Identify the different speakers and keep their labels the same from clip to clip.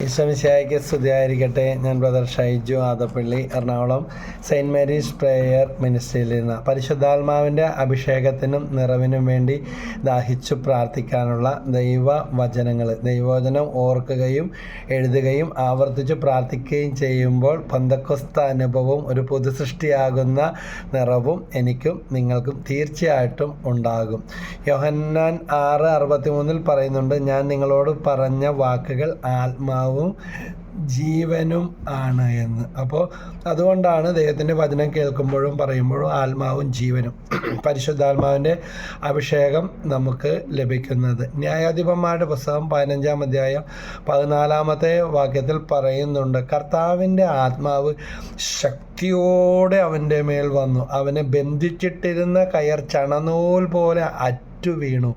Speaker 1: ഈശ്വമിശായിക്ക് സ്തുതിയായിരിക്കട്ടെ. ഞാൻ brother Shaiju Adappally Ernakulam saint Mary's prayer മിനിസ്റ്ററിയിൽ നിന്ന്. പരിശുദ്ധാത്മാവിന്റെ അഭിഷേകത്തിനും നിറവിനും വേണ്ടി ദാഹിച്ചു പ്രാർത്ഥിക്കാനുള്ള ദൈവ വചനങ്ങൾ ദൈവവചനം ഓർക്കുകയും എഴുതുകയും ആവർത്തിച്ച് പ്രാർത്ഥിക്കുകയും ചെയ്യുമ്പോൾ പന്തക്കൊസ്ത അനുഭവവും ഒരു പുതുസൃഷ്ടിയാകുന്ന നിറവും എനിക്കും നിങ്ങൾക്കും തീർച്ചയായിട്ടും ഉണ്ടാകും. യോഹന്നാൻ ആറ് അറുപത്തി മൂന്നിൽ പറയുന്നുണ്ട് ഞാൻ നിങ്ങളോട് പറഞ്ഞ വാക്കുകൾ ആത്മാവും ജീവനും ആണ് എന്ന്. അപ്പോൾ അതുകൊണ്ടാണ് ദൈവത്തിന്റെ വചനം കേൾക്കുമ്പോഴും പറയുമ്പോഴും ആത്മാവും ജീവനും. പരിശുദ്ധാത്മാവിന്റെ അഭിഷേകം നമുക്ക് ലഭിക്കുന്നത്. ന്യായാധിപന്മാരുടെ പുസ്തകം പതിനഞ്ചാം അധ്യായം പതിനാലാമത്തെ വാക്യത്തിൽ പറയുന്നുണ്ട് കർത്താവിന്റെ ആത്മാവ് ശക്തിയോടെ അവന്റെ മേൽ വന്നു. അവനെ ബന്ധിച്ചിട്ടിരുന്ന കയർ ചണനൂൽ പോലെ അറ്റു വീണു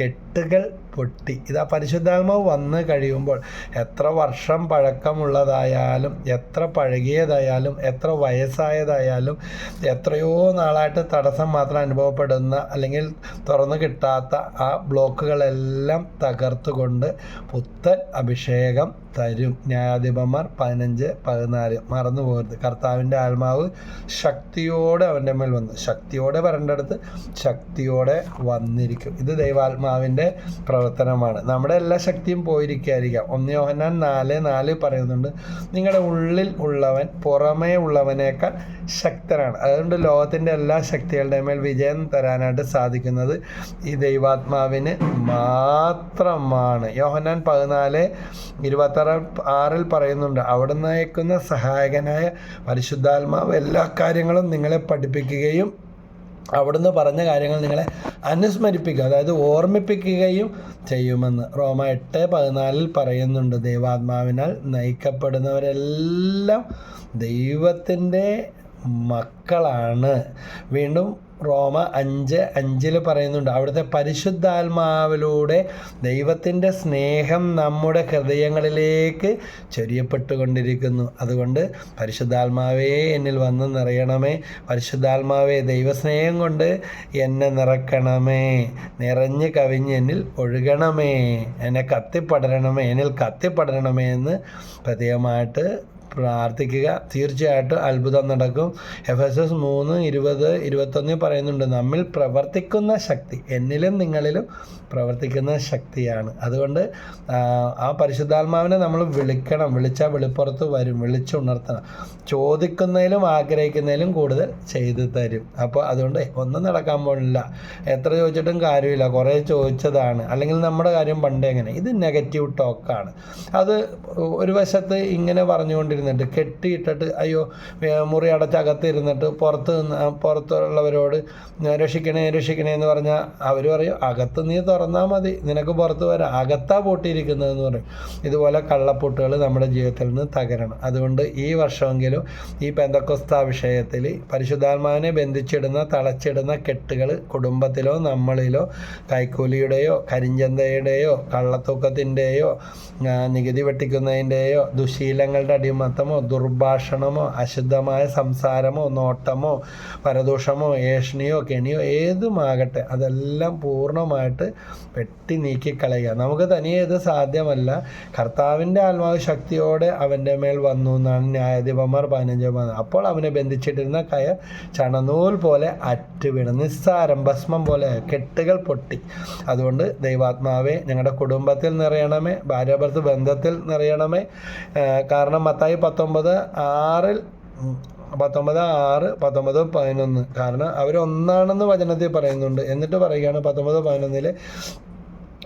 Speaker 1: കെട്ടുകൾ പൊട്ടി. ഇതാ പരിശുദ്ധാത്മാവ് വന്ന് കഴിയുമ്പോൾ എത്ര വർഷം പഴക്കമുള്ളതായാലും എത്ര പഴകിയതായാലും എത്ര വയസ്സായതായാലും എത്രയോ നാളായിട്ട് തടസ്സം മാത്രം അനുഭവപ്പെടുന്ന അല്ലെങ്കിൽ തുറന്നു കിട്ടാത്ത ആ ബ്ലോക്കുകളെല്ലാം തകർത്തുകൊണ്ട് പുത്തൻ അഭിഷേകം തരും. ന്യായാധിപന്മാർ പതിനഞ്ച് പതിനാല്. മറന്നു പോകരുത്. കർത്താവിന്റെ ആത്മാവ് ശക്തിയോടെ അവന്റെ മേൽ വന്നു. ശക്തിയോടെ വരേണ്ടടുത്ത് ശക്തിയോടെ വന്നിരിക്കും. ഇത് ദൈവാത്മാവിന്റെ പ്രവർത്തനമാണ്. നമ്മുടെ എല്ലാ ശക്തിയും പോയിരിക്കായിരിക്കാം. ഒന്ന് യോഹന്നാൻ നാല് നാല് പറയുന്നുണ്ട് നിങ്ങളുടെ ഉള്ളിൽ ഉള്ളവൻ പുറമേ ഉള്ളവനേക്കാൾ ശക്തനാണ്. അതുകൊണ്ട് ലോകത്തിന്റെ എല്ലാ ശക്തികളുടെ മേൽ വിജയം തരാനായിട്ട് സാധിക്കുന്നത് ഈ ദൈവാത്മാവിന് മാത്രമാണ്. യോഹന്നാൻ പതിനാല് ഇരുപത്താറ് ആറിൽ പറയുന്നുണ്ട് അവിടുന്ന് അയക്കുന്ന സഹായകനായ പരിശുദ്ധാത്മാവ് എല്ലാ കാര്യങ്ങളും നിങ്ങളെ പഠിപ്പിക്കുകയും അവിടുന്ന് പറഞ്ഞ കാര്യങ്ങൾ നിങ്ങളെ അനുസ്മരിപ്പിക്കുക അതായത് ഓർമ്മിപ്പിക്കുകയും ചെയ്യുമെന്ന്. റോമ എട്ട് പതിനാലിൽ പറയുന്നുണ്ട് ദൈവാത്മാവിനാൽ നയിക്കപ്പെടുന്നവരെല്ലാം ദൈവത്തിന്റെ മക്കളാണ്. വീണ്ടും റോമ അഞ്ച് അഞ്ചിൽ പറയുന്നുണ്ട് അവിടുത്തെ പരിശുദ്ധാത്മാവിലൂടെ ദൈവത്തിന്റെ സ്നേഹം നമ്മുടെ ഹൃദയങ്ങളിലേക്ക് ചൊരിയപ്പെട്ടുകൊണ്ടിരിക്കുന്നു. അതുകൊണ്ട് പരിശുദ്ധാത്മാവേ എന്നിൽ വന്ന് നിറയണമേ. പരിശുദ്ധാത്മാവേ ദൈവസ്നേഹം കൊണ്ട് എന്നെ നിറക്കണമേ. നിറഞ്ഞ് കവിഞ്ഞ് എന്നിൽ ഒഴുകണമേ. എന്നെ കത്തിപ്പടരണമേ. എന്നിൽ കത്തിപ്പടരണമേ എന്ന് പ്രത്യേകമായിട്ട് പ്രാർത്ഥിക്കുക. തീർച്ചയായിട്ടും അത്ഭുതം നടക്കും. എഫ് എസ് എസ് മൂന്ന് ഇരുപത് ഇരുപത്തൊന്നിൽ പറയുന്നുണ്ട് നമ്മിൽ പ്രവർത്തിക്കുന്ന ശക്തി എന്നിലും നിങ്ങളിലും പ്രവർത്തിക്കുന്ന ശക്തിയാണ്. അതുകൊണ്ട് ആ പരിശുദ്ധാത്മാവിനെ നമ്മൾ വിളിക്കണം. വിളിച്ചാൽ വെളിപ്പുറത്ത് വരും. വിളിച്ചുണർത്തണം. ചോദിക്കുന്നതിലും ആഗ്രഹിക്കുന്നതിലും കൂടുതൽ ചെയ്തു തരും. അപ്പോൾ അതുകൊണ്ട് ഒന്നും നടക്കാൻ പോലില്ല എത്ര ചോദിച്ചിട്ടും കാര്യമില്ല. കുറേ ചോദിച്ചതാണ്. അല്ലെങ്കിൽ നമ്മുടെ കാര്യം പണ്ടേ എങ്ങനെ ഇത് നെഗറ്റീവ് ടോക്കാണ്. അത് ഒരു വശത്ത് ഇങ്ങനെ പറഞ്ഞുകൊണ്ടിരുന്നു ഇരുന്നിട്ട് കെട്ടിയിട്ടിട്ട് അയ്യോ മുറി അടച്ചകത്ത് ഇരുന്നിട്ട് പുറത്ത് പുറത്തുള്ളവരോട് രക്ഷിക്കണേ രക്ഷിക്കണേ എന്ന് പറഞ്ഞാൽ അവർ പറയും അകത്ത് നീ തുറന്നാൽ മതി നിനക്ക് പുറത്ത് വരാം. അകത്താ പൊട്ടിയിരിക്കുന്നതെന്ന് പറയും. ഇതുപോലെ കള്ളപ്പൊട്ടുകൾ നമ്മുടെ ജീവിതത്തിൽ നിന്ന് തകരണം. അതുകൊണ്ട് ഈ വർഷമെങ്കിലും ഈ പെന്തക്കൊസ്ത വിഷയത്തിൽ പരിശുദ്ധാത്മാവിനെ ബന്ധിച്ചിടുന്ന തളച്ചിടുന്ന കെട്ടുകൾ കുടുംബത്തിലോ നമ്മളിലോ കൈക്കൂലിയുടെയോ കരിഞ്ചന്തയുടെയോ കള്ളത്തൂക്കത്തിന്റെയോ നികുതി വെട്ടിക്കുന്നതിന്റെയോ ദുശീലങ്ങളുടെ അടിമത്തമോ ദുർഭാഷണമോ അശുദ്ധമായ സംസാരമോ നോട്ടമോ പരദോഷമോ ഏഷണിയോ കെണിയോ ഏതുമാകട്ടെ അതെല്ലാം പൂർണമായിട്ട് വെട്ടി നീക്കിക്കളയുക. നമുക്ക് തനിയെ ഇത് സാധ്യമല്ല. കർത്താവിന്റെ ആത്മാവ് ശക്തിയോടെ അവന്റെ മേൽ വന്നു എന്നാണ് ന്യായാധിപന്മാർ പതിനഞ്ച് അപ്പോൾ അവനെ ബന്ധിച്ചിട്ടിരുന്ന കയ ചണനൂൽ പോലെ അറ്റ് വീണ് നിസ്സാരം ഭസ്മം പോലെ കെട്ടുകൾ പൊട്ടി. അതുകൊണ്ട് ദൈവാത്മാവെ ഞങ്ങളുടെ കുടുംബത്തിൽ നിറയണമേ ഭാര്യാഭർത്ത് ബന്ധത്തിൽ നിറയണമേ. കാരണം മത്തായി പത്തൊമ്പത് ആറിൽ പത്തൊമ്പത് ആറ് പത്തൊമ്പത് പതിനൊന്ന്. കാരണം അവരൊന്നാണെന്ന് വചനത്തിൽ പറയുന്നുണ്ട്. എന്നിട്ട് പറയുകയാണ് പത്തൊമ്പത് പതിനൊന്നിൽ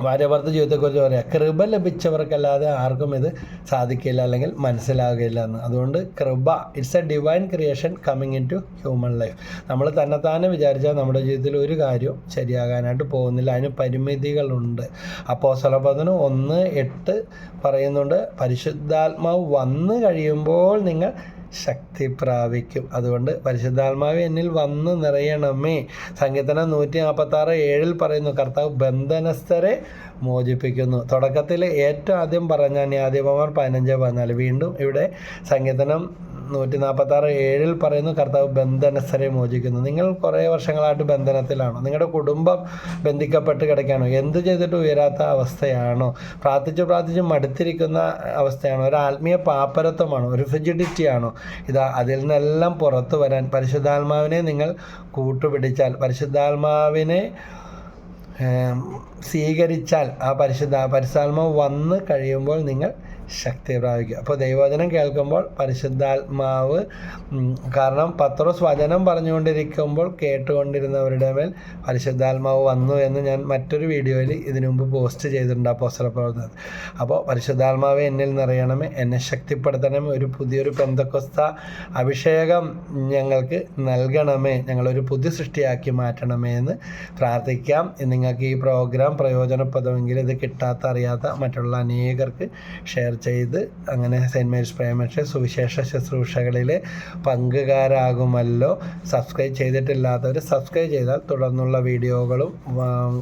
Speaker 1: ഭാര്യഭർത്ത ജീവിതത്തെക്കുറിച്ച് പറയാം. കൃപ ലഭിച്ചവർക്കല്ലാതെ ആർക്കും ഇത് സാധിക്കില്ല അല്ലെങ്കിൽ മനസ്സിലാകുകയില്ല എന്ന്. അതുകൊണ്ട് കൃപ it's a divine creation coming in to human life നമ്മൾ തന്നെത്താനെ വിചാരിച്ചാൽ നമ്മുടെ ജീവിതത്തിൽ ഒരു കാര്യവും ശരിയാകാനായിട്ട് പോകുന്നില്ല. അതിന് പരിമിതികളുണ്ട്. അപ്പോൾ സ്വലപദനം ഒന്ന് എട്ട് പറയുന്നുണ്ട് പരിശുദ്ധാത്മാവ് വന്നു കഴിയുമ്പോൾ നിങ്ങൾ ശക്തി പ്രാപിക്കും അതുകൊണ്ട് പരിശുദ്ധാത്മാവ് എന്നിൽ വന്ന് നിറയണമേ. സങ്കീർത്തനം നൂറ്റി നാൽപ്പത്തി ആറ് ഏഴിൽ പറയുന്നു കർത്താവ് ബന്ധനസ്ഥരെ മോചിപ്പിക്കുന്നു. തുടക്കത്തിൽ ഏറ്റവും ആദ്യം പറഞ്ഞ ന്യായാധിപന്മാർ പതിനഞ്ച് പതിനാല്. വീണ്ടും ഇവിടെ സങ്കീർത്തനം നൂറ്റി നാൽപ്പത്തി ആറ് ഏഴിൽ പറയുന്നു കർത്താവ് ബന്ധനസ്ഥരെ മോചിക്കുന്നു. നിങ്ങൾ കുറേ വർഷങ്ങളായിട്ട് ബന്ധനത്തിലാണോ? നിങ്ങളുടെ കുടുംബം ബന്ധിക്കപ്പെട്ട് കിടക്കുകയാണോ? എന്ത് ചെയ്തിട്ട് ഉയരാത്ത അവസ്ഥയാണോ? പ്രാർത്ഥിച്ച് പ്രാർത്ഥിച്ച് മടുത്തിരിക്കുന്ന അവസ്ഥയാണോ? ഒരു ആത്മീയ പാപ്പരത്വമാണോ? ഒരു ഫിജിഡിറ്റി ആണോ? ഇതാ അതിൽ നിന്നെല്ലാം പുറത്തു വരാൻ പരിശുദ്ധാത്മാവിനെ നിങ്ങൾ കൂട്ടുപിടിച്ചാൽ പരിശുദ്ധാത്മാവിനെ സ്വീകരിച്ചാൽ ആ പരിശുദ്ധ പരിശുദ്ധാത്മാവ് വന്ന് കഴിയുമ്പോൾ നിങ്ങൾ ശക്തി പ്രാപിക്കുക അപ്പോൾ ദൈവവചനം കേൾക്കുമ്പോൾ പരിശുദ്ധാത്മാവ് കാരണം പത്രോസ് വചനം പറഞ്ഞുകൊണ്ടിരിക്കുമ്പോൾ കേട്ടുകൊണ്ടിരുന്നവരുടെ മേൽ പരിശുദ്ധാത്മാവ് വന്നു എന്ന് ഞാൻ മറ്റൊരു വീഡിയോയിൽ ഇതിനു മുമ്പ് പോസ്റ്റ് ചെയ്തിട്ടുണ്ട് അപ്പോസ്തല പ്രവർത്തനം അപ്പോൾ പരിശുദ്ധാത്മാവ് എന്നിൽ നിറയണമേ എന്നെ ശക്തിപ്പെടുത്തണമേ ഒരു പുതിയൊരു പെന്തക്കൊസ്ത അഭിഷേകം ഞങ്ങൾക്ക് നൽകണമേ ഞങ്ങളൊരു പുതിയ സൃഷ്ടിയാക്കി മാറ്റണമേ എന്ന് പ്രാർത്ഥിക്കാം. നിങ്ങൾക്ക് ഈ പ്രോഗ്രാം പ്രയോജനപ്രദമെങ്കിൽ ഇത് കിട്ടാത്ത അറിയാത്ത മറ്റുള്ള അനേകർക്ക് ഷെയർ ചെയ്ത് അങ്ങനെ സെന്റ് മേരീസ് പ്രേമക്ഷ സുവിശേഷ ശുശ്രൂഷകളിൽ പങ്കുകാരാകുമല്ലോ. സബ്സ്ക്രൈബ് ചെയ്തിട്ടില്ലാത്തവർ സബ്സ്ക്രൈബ് ചെയ്താൽ തുടർന്നുള്ള വീഡിയോകളും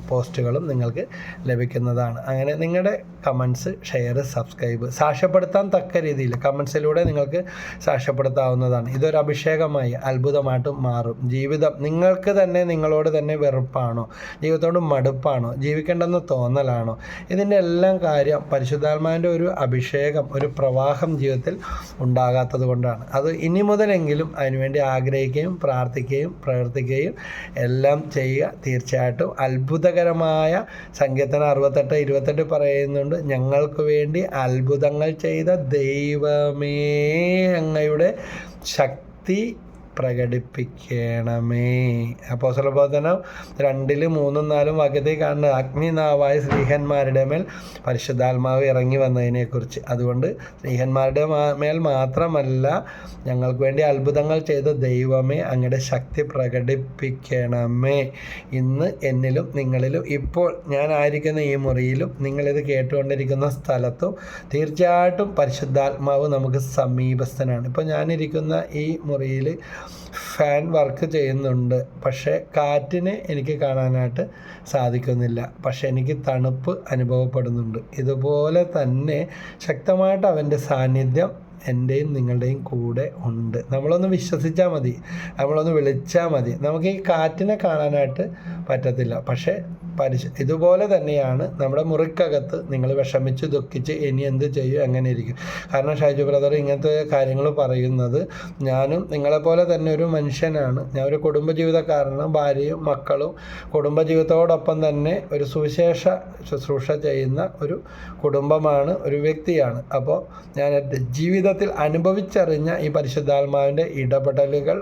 Speaker 1: പോസ്റ്റുകളും നിങ്ങൾക്ക് ലഭിക്കുന്നതാണ്. അങ്ങനെ നിങ്ങളുടെ കമൻസ് ഷെയർ സബ്സ്ക്രൈബ് സാക്ഷ്യപ്പെടുത്താൻ തക്ക രീതിയിൽ കമൻസിലൂടെ നിങ്ങൾക്ക് സാക്ഷ്യപ്പെടുത്താവുന്നതാണ്. ഇതൊരു അഭിഷേകമായി അത്ഭുതമായിട്ട് മാറും. ജീവിതം നിങ്ങൾക്ക് തന്നെ നിങ്ങളോട് തന്നെ വെറുപ്പാണോ? ജീവിതത്തോട് മടുപ്പാണോ? ജീവിക്കേണ്ടെന്ന് തോന്നലാണോ? ഇതിന്റെ എല്ലാം കാര്യം പരിശുദ്ധാത്മാവിന്റെ ഒരു അഭിഷേകം ഒരു പ്രവാഹം ജീവിതത്തിൽ ഉണ്ടാകാത്തത് കൊണ്ടാണ്. അത് ഇനി മുതലെങ്കിലും അതിനുവേണ്ടി ആഗ്രഹിക്കുകയും പ്രാർത്ഥിക്കുകയും പ്രവർത്തിക്കുകയും എല്ലാം ചെയ്യുക തീർച്ചയായിട്ടും. അത്ഭുതകരമായ സങ്കീർത്തനം അറുപത്തെട്ട് ഇരുപത്തെട്ട് പറയുന്നുണ്ട് ഞങ്ങൾക്ക് വേണ്ടി അത്ഭുതങ്ങൾ ചെയ്ത ദൈവമേ അങ്ങയുടെ ശക്തി പ്രകടിപ്പിക്കണമേ. അപ്പോൾ രണ്ടിലും മൂന്നും നാലും വാക്യത്തിൽ കാണുന്നത് അഗ്നിനാവായ സ്ത്രീഹന്മാരുടെ മേൽ പരിശുദ്ധാത്മാവ് ഇറങ്ങി വന്നതിനെക്കുറിച്ച്. അതുകൊണ്ട് സ്ത്രീഹന്മാരുടെ മേൽ മാത്രമല്ല ഞങ്ങൾക്ക് വേണ്ടി അത്ഭുതങ്ങൾ ചെയ്ത ദൈവമേ അങ്ങയുടെ ശക്തി പ്രകടിപ്പിക്കണമേ. ഇന്ന് എന്നിലും നിങ്ങളിലും ഇപ്പോൾ ഞാനായിരിക്കുന്ന ഈ മുറിയിലും നിങ്ങളിത് കേട്ടുകൊണ്ടിരിക്കുന്ന സ്ഥലത്തും തീർച്ചയായിട്ടും പരിശുദ്ധാത്മാവ് നമുക്ക് സമീപസ്ഥനാണ്. ഇപ്പോൾ ഞാനിരിക്കുന്ന ഈ മുറിയിൽ ഫാൻ വർക്ക് ചെയ്യുന്നുണ്ട്. പക്ഷേ കാറ്റിനെ എനിക്ക് കാണാനായിട്ട് സാധിക്കുന്നില്ല. പക്ഷേ എനിക്ക് തണുപ്പ് അനുഭവപ്പെടുന്നുണ്ട്. ഇതുപോലെ തന്നെ ശക്തമായിട്ട് അവന്റെ സാന്നിധ്യം എന്റെയും നിങ്ങളുടെയും കൂടെ ഉണ്ട്. നമ്മളൊന്ന് വിശ്വസിച്ചാൽ മതി. നമ്മളൊന്ന് വിളിച്ചാൽ മതി. നമുക്ക് ഈ കാറ്റിനെ കാണാനായിട്ട് പറ്റത്തില്ല. പക്ഷേ പരിശ ഇതുപോലെ തന്നെയാണ് നമ്മുടെ മുറിക്കകത്ത് നിങ്ങൾ വിഷമിച്ച് ദുഃഖിച്ച് ഇനി എന്ത് ചെയ്യും? എങ്ങനെ ഇരിക്കും. കാരണം ഷൈജു ബ്രദർ ഇങ്ങനത്തെ കാര്യങ്ങൾ പറയുന്നത് ഞാനും നിങ്ങളെപ്പോലെ തന്നെ ഒരു മനുഷ്യനാണ്. ഞാൻ ഒരു കുടുംബജീവിതക്കാരനും ഭാര്യയും മക്കളും കുടുംബജീവിതത്തോടൊപ്പം തന്നെ ഒരു സുവിശേഷ ശുശ്രൂഷ ചെയ്യുന്ന ഒരു കുടുംബമാണ് ഒരു വ്യക്തിയാണ്. അപ്പോൾ ഞാൻ എന്റെ ജീവിതത്തിൽ അനുഭവിച്ചറിഞ്ഞ ഈ പരിശുദ്ധാത്മാവിന്റെ ഇടപെടലുകൾ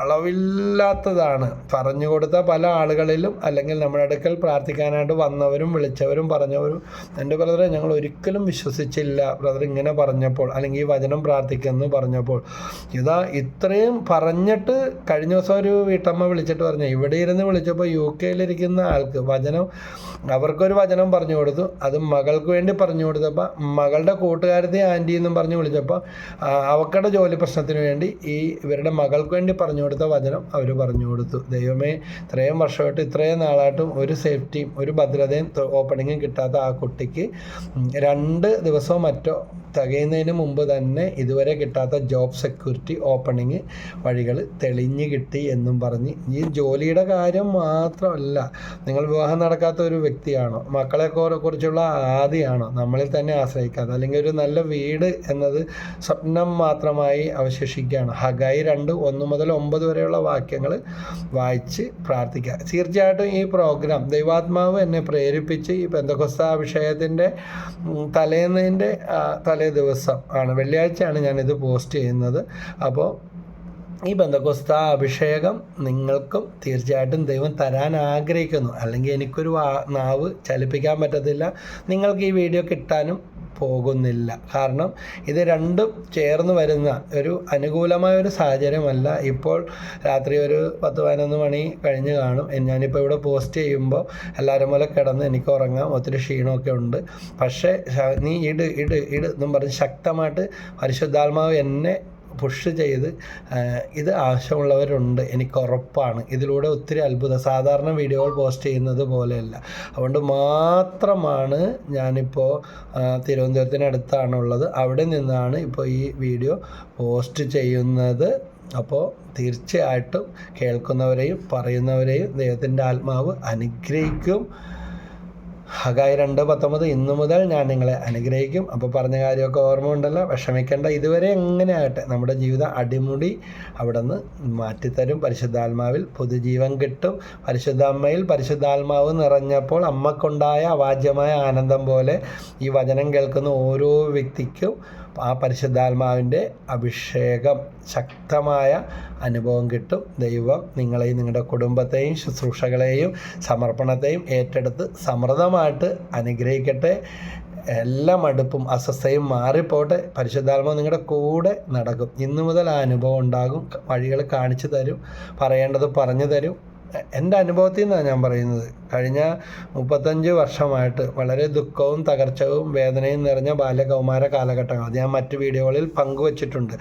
Speaker 1: അളവില്ലാത്തതാണ്. പറഞ്ഞു കൊടുത്ത പല ആളുകളിലും അല്ലെങ്കിൽ നമ്മുടെ അടുക്കൽ പ്രാർത്ഥിക്കാനായിട്ട് വന്നവരും വിളിച്ചവരും പറഞ്ഞവരും എന്റെ ബ്രദറെ ഞങ്ങൾ ഒരിക്കലും വിശ്വസിച്ചില്ല. ബ്രദർ ഇങ്ങനെ പറഞ്ഞപ്പോൾ അല്ലെങ്കിൽ ഈ വചനം പ്രാർത്ഥിക്കുന്നു പറഞ്ഞപ്പോൾ. ഇതാ ഇത്രയും പറഞ്ഞിട്ട് കഴിഞ്ഞ ദിവസം ഒരു വീട്ടമ്മ വിളിച്ചിട്ട് പറഞ്ഞു ഇവിടെ ഇരുന്ന് വിളിച്ചപ്പോൾ യു കെയിലിരിക്കുന്ന ആൾക്ക് വചനം അവർക്കൊരു വചനം പറഞ്ഞു കൊടുത്തു. അത് മകൾക്ക് വേണ്ടി പറഞ്ഞു കൊടുത്തപ്പോൾ മകളുടെ കൂട്ടുകാരത്തെ ആന്റി എന്നും പറഞ്ഞ് വിളിച്ചപ്പോൾ അവക്കടെ ജോലി പ്രശ്നത്തിന് വേണ്ടി ഈ ഇവരുടെ മകൾക്ക് വേണ്ടി പറഞ്ഞു കൊടുത്ത വചനം അവർ പറഞ്ഞു കൊടുത്തു. ദൈവമേ ഇത്രയും വർഷമായിട്ട് ഇത്രയും നാളായിട്ടും ഒരു സേഫ്റ്റിയും ഒരു ഭദ്രതയും ഓപ്പണിങ്ങും കിട്ടാത്ത ആ കുട്ടിക്ക് രണ്ട് ദിവസവും മറ്റോ തികയുന്നതിന് മുമ്പ് തന്നെ ഇതുവരെ കിട്ടാത്ത ജോബ് സെക്യൂരിറ്റി ഓപ്പണിങ് വഴികൾ തെളിഞ്ഞു കിട്ടി എന്നും പറഞ്ഞ് ഈ ജോലിയുടെ കാര്യം മാത്രമല്ല നിങ്ങൾ വിവാഹം നടക്കാത്ത ഒരു വ്യക്തിയാണോ മക്കളെ കുറിച്ചുള്ള ആദിയാണോ നമ്മളിൽ തന്നെ ആശ്രയിക്കാതെ അല്ലെങ്കിൽ ഒരു നല്ല വീട് എന്നത് സ്വപ്നം മാത്രമായി അവശേഷിക്കുകയാണ്. ഹഗായി രണ്ട് ഒന്ന് മുതൽ ഒമ്പത് വരെയുള്ള വാക്യങ്ങൾ വായിച്ച് പ്രാർത്ഥിക്കുക. തീർച്ചയായിട്ടും ഈ പ്രോഗ്രാം ദൈവാത്മാവ് എന്നെ പ്രേരിപ്പിച്ച് ഈ പെന്തക്കൊസ്ത വിഷയത്തിന്റെ തലേന്നതിന്റെ തലേ ദിവസം ആണ്. വെള്ളിയാഴ്ചയാണ് ഞാനിത് പോസ്റ്റ് ചെയ്യുന്നത്. അപ്പോൾ ഈ ബന്ധക്കോസ്ത അഭിഷേകം നിങ്ങൾക്കും തീർച്ചയായിട്ടും ദൈവം തരാൻ ആഗ്രഹിക്കുന്നു. അല്ലെങ്കിൽ എനിക്കൊരു നാവ് ചലിപ്പിക്കാൻ പറ്റത്തില്ല. നിങ്ങൾക്ക് ഈ വീഡിയോ കിട്ടാനും പോകുന്നില്ല. കാരണം ഇത് രണ്ടും ചേർന്ന് വരുന്ന ഒരു അനുകൂലമായ ഒരു സാഹചര്യമല്ല. ഇപ്പോൾ രാത്രി ഒരു പത്ത് പതിനൊന്ന് മണി കഴിഞ്ഞ് കാണും. ഞാനിപ്പോൾ ഇവിടെ പോസ്റ്റ് ചെയ്യുമ്പോൾ എല്ലാവരും പോലെ കിടന്ന് എനിക്ക് ഉറങ്ങാം. ഒത്തിരി ക്ഷീണമൊക്കെ ഉണ്ട്. പക്ഷേ നീ ഇട് ഇട് ഇട് എന്നും പറഞ്ഞ് ശക്തമായിട്ട് പരിശുദ്ധാത്മാവ് എന്നെ പുഷ് ചെയ്ത് ഇത് ആവശ്യമുള്ളവരുണ്ട് എനിക്ക് ഉറപ്പാണ്. ഇതിലൂടെ ഒത്തിരി അത്ഭുതം സാധാരണ വീഡിയോകൾ പോസ്റ്റ് ചെയ്യുന്നത് പോലെയല്ല. അതുകൊണ്ട് മാത്രമാണ് ഞാനിപ്പോൾ തിരുവനന്തപുരത്തിനടുത്താണുള്ളത്. അവിടെ നിന്നാണ് ഇപ്പോൾ ഈ വീഡിയോ പോസ്റ്റ് ചെയ്യുന്നത്. അപ്പോൾ തീർച്ചയായിട്ടും കേൾക്കുന്നവരെയും പറയുന്നവരെയും ദൈവത്തിന്റെ ആത്മാവ് അനുഗ്രഹിക്കും. ഹഗായി രണ്ട് പത്തൊമ്പത് ഇന്നു മുതൽ ഞാൻ നിങ്ങളെ അനുഗ്രഹിക്കും. അപ്പോൾ പറഞ്ഞ കാര്യമൊക്കെ ഓർമ്മ ഉണ്ടല്ലോ വിഷമിക്കേണ്ട. ഇതുവരെ എങ്ങനെ നമ്മുടെ ജീവിതം അടിമുടി അവിടെ നിന്ന് മാറ്റിത്തരും. പരിശുദ്ധാത്മാവിൽ പുതുജീവൻ കിട്ടും. പരിശുദ്ധാമ്മയിൽ പരിശുദ്ധാത്മാവ് നിറഞ്ഞപ്പോൾ അമ്മക്കുണ്ടായ അവാജ്യമായ ആനന്ദം പോലെ ഈ വചനം കേൾക്കുന്ന ഓരോ വ്യക്തിക്കും ആ പരിശുദ്ധാത്മാവിന്റെ അഭിഷേകം ശക്തമായ അനുഭവം കിട്ടും. ദൈവം നിങ്ങളെയും നിങ്ങളുടെ കുടുംബത്തെയും ശുശ്രൂഷകളെയും സമർപ്പണത്തെയും ഏറ്റെടുത്ത് സമൃദ്ധമായിട്ട് അനുഗ്രഹിക്കട്ടെ. എല്ലാ മടുപ്പും അസ്വസ്ഥയും മാറിപ്പോട്ടെ. പരിശുദ്ധാത്മാവ് നിങ്ങളുടെ കൂടെ നടക്കും. ഇന്നു മുതൽ ആ അനുഭവം ഉണ്ടാകും. വഴികൾ കാണിച്ചു തരും. പറയേണ്ടത് പറഞ്ഞു തരും. എന്റെ അനുഭവത്തിൽ നിന്നാണ് ഞാൻ പറയുന്നത്. കഴിഞ്ഞ മുപ്പത്തഞ്ച് വർഷമായിട്ട് വളരെ ദുഃഖവും തകർച്ചവും വേദനയും നിറഞ്ഞ ബാല്യകൗമാര കാലഘട്ടങ്ങൾ. അത് ഞാൻ മറ്റ് വീഡിയോകളിൽ പങ്കുവച്ചിട്ടുണ്ട്.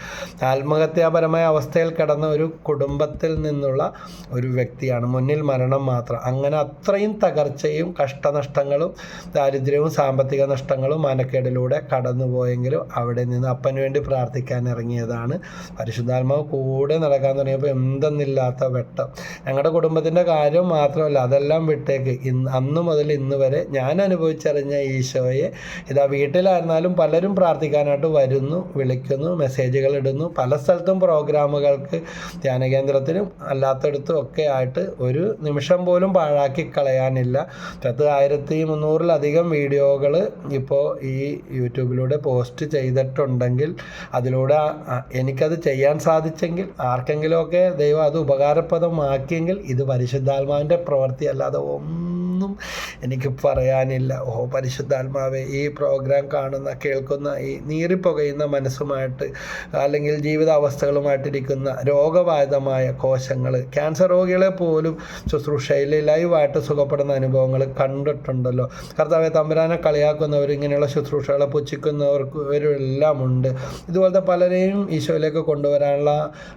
Speaker 1: ആത്മഹത്യാപരമായ അവസ്ഥയിൽ കിടന്ന ഒരു കുടുംബത്തിൽ നിന്നുള്ള ഒരു വ്യക്തിയാണ്. മുന്നിൽ മരണം മാത്രം. അങ്ങനെ അത്രയും തകർച്ചയും കഷ്ടനഷ്ടങ്ങളും ദാരിദ്ര്യവും സാമ്പത്തിക നഷ്ടങ്ങളും മനക്കേടിലൂടെ കടന്നുപോയെങ്കിലും അവിടെ നിന്ന് അപ്പന് വേണ്ടി പ്രാർത്ഥിക്കാൻ ഇറങ്ങിയതാണ് പരിശുദ്ധാത്മാവ്. കൂടെ നടക്കാൻ തുടങ്ങിയപ്പോൾ എന്തെന്നില്ലാത്ത വെട്ടം. ഞങ്ങളുടെ കുടുംബത്തിന്റെ കാര്യം മാത്രമല്ല അതെല്ലാം വിട്ടേക്ക് ഇന്ന് അന്ന് മുതൽ ഇന്ന് വരെ ഞാൻ അനുഭവിച്ചറിഞ്ഞ ഈശോയെ ഇതാ വീട്ടിലായിരുന്നാലും പലരും പ്രാർത്ഥിക്കാനായിട്ട് വരുന്നു വിളിക്കുന്നു മെസ്സേജുകൾ ഇടുന്നു. പല സ്ഥലത്തും പ്രോഗ്രാമുകൾക്ക് ധ്യാനകേന്ദ്രത്തിനും അല്ലാത്തടത്തും ഒക്കെ ആയിട്ട് ഒരു നിമിഷം പോലും പാഴാക്കി കളയാനില്ല. പത്ത് ആയിരത്തി മുന്നൂറിലധികം വീഡിയോകൾ ഇപ്പോൾ ഈ യൂട്യൂബിലൂടെ പോസ്റ്റ് ചെയ്തിട്ടുണ്ടെങ്കിൽ അതിലൂടെ എനിക്കത് ചെയ്യാൻ സാധിച്ചെങ്കിൽ ആർക്കെങ്കിലുമൊക്കെ ദൈവം അത് ഉപകാരപ്രദമാക്കിയെങ്കിൽ ഇത് പരിശുദ്ധാത്മാവിന്റെ പ്രവൃത്തി അല്ലാതെ ഒന്നും mm. എനിക്ക് പറയാനില്ല. ഓ പരിശുദ്ധാത്മാവെ ഈ പ്രോഗ്രാം കാണുന്ന കേൾക്കുന്ന ഈ നീറിപ്പുകയുന്ന മനസ്സുമായിട്ട് അല്ലെങ്കിൽ ജീവിതാവസ്ഥകളുമായിട്ടിരിക്കുന്ന രോഗബാധിതമായ കോശങ്ങൾ ക്യാൻസർ രോഗികളെ പോലും ശുശ്രൂഷയിൽ ലൈവായിട്ട് സുഖപ്പെടുന്ന അനുഭവങ്ങൾ കണ്ടിട്ടുണ്ടല്ലോ. കർത്താവെ തമ്പുരാനെ കളിയാക്കുന്നവർ ഇങ്ങനെയുള്ള ശുശ്രൂഷകളെ പുച്ഛിക്കുന്നവർക്ക് ഉണ്ട്. ഇതുപോലത്തെ പലരെയും ഈശോയിലേക്ക് കൊണ്ടുവരാനുള്ള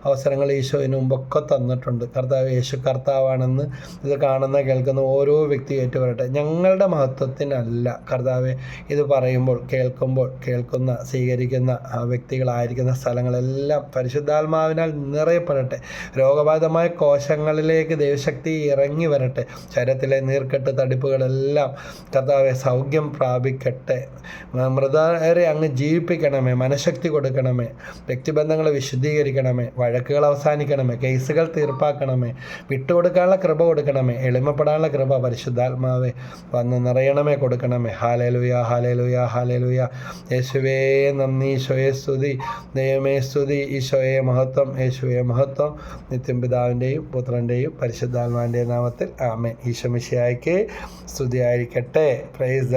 Speaker 1: അവസരങ്ങൾ ഈശോയിന് മുമ്പൊക്കെ തന്നിട്ടുണ്ട്. കർത്താവ് യേശു കർത്താവാണെന്ന് ഇത് കാണുന്ന കേൾക്കുന്ന ഓരോ വ്യക്തി പറയട്ടെ ഞങ്ങളുടെ മഹത്വത്തിനല്ല കർത്താവെ ഇത് പറയുമ്പോൾ കേൾക്കുമ്പോൾ കേൾക്കുന്ന സ്വീകരിക്കുന്ന ആ വ്യക്തികളായിരിക്കുന്ന സ്ഥലങ്ങളെല്ലാം പരിശുദ്ധാത്മാവിനാൽ നിറയപ്പെടട്ടെ. രോഗബാധമായ കോശങ്ങളിലേക്ക് ദൈവശക്തി ഇറങ്ങി വരട്ടെ. ശരീരത്തിലെ നീർക്കെട്ട് തടിപ്പുകളെല്ലാം കർത്താവെ സൗഖ്യം പ്രാപിക്കട്ടെ. മൃതരെ അങ്ങ് ജീവിപ്പിക്കണമേ മനഃശക്തി കൊടുക്കണമേ വ്യക്തിബന്ധങ്ങൾ വിശുദ്ധീകരിക്കണമേ വഴക്കുകൾ അവസാനിക്കണമേ കേസുകൾ തീർപ്പാക്കണമേ വിട്ടുകൊടുക്കാനുള്ള കൃപ കൊടുക്കണമേ എളിമപ്പെടാനുള്ള കൃപ പരിശുദ്ധാത്മാവേ വന്ന് നിറയണമേ കൊടുക്കണമേ. ഹാലേലുയ ഹാലേലുയ ഹാലേലുയ യേശുവേ നന്ദി. ഈശോയെ സ്തുതി. ദൈവമേ സ്തുതി. ഈശോയെ മഹത്വം. യേശുവേ മഹത്വം. നിത്യം പിതാവിന്റെയും പുത്രന്റെയും പരിശുദ്ധാത്മാവിന്റെയും നാമത്തിൽ ആമേ ഈശോ മിശിയായിക്കേ സ്തുതിയായിരിക്കട്ടെ. Praise the